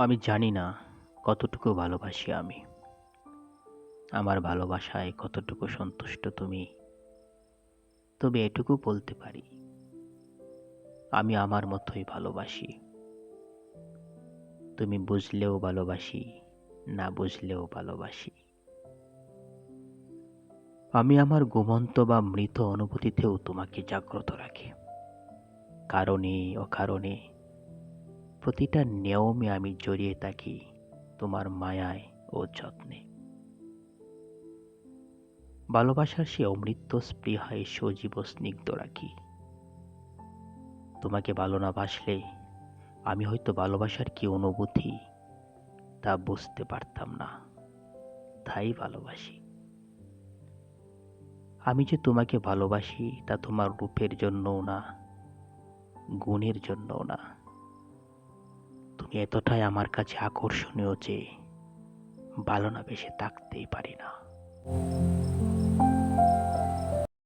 আমি জানি না কতটুকু ভালোবাসি আমি। আমার ভালোবাসায় কতটুকু সন্তুষ্ট তুমি, তবে এটুকু বলতে পারি, আমি আমার মতোই ভালোবাসি। তুমি বুঝলেও ভালোবাসি, না বুঝলেও ভালোবাসি। আমি আমার ঘুমন্ত বা মৃত অনুভূতিতেও তোমাকে জাগ্রত রাখি। কারণে, অকারণে প্রতিটা নিয়মে আমি জড়িয়ে থাকি তোমার মায়ায় ও যত্নে। ভালোবাসার সে অমৃত স্পৃহায় সজীব স্নিগ্ধ রাখি। তোমাকে ভালো না বাসলে আমি হয়তো ভালোবাসার কি অনুভূতি তা বুঝতে পারতাম না। তাই ভালোবাসি। আমি যে তোমাকে ভালোবাসি তা তোমার রূপের জন্যও না, গুণের জন্যও না। এতটাই আমার কাছে আকর্ষণীয় যে ভালো না বেশি থাকতেই পারি না।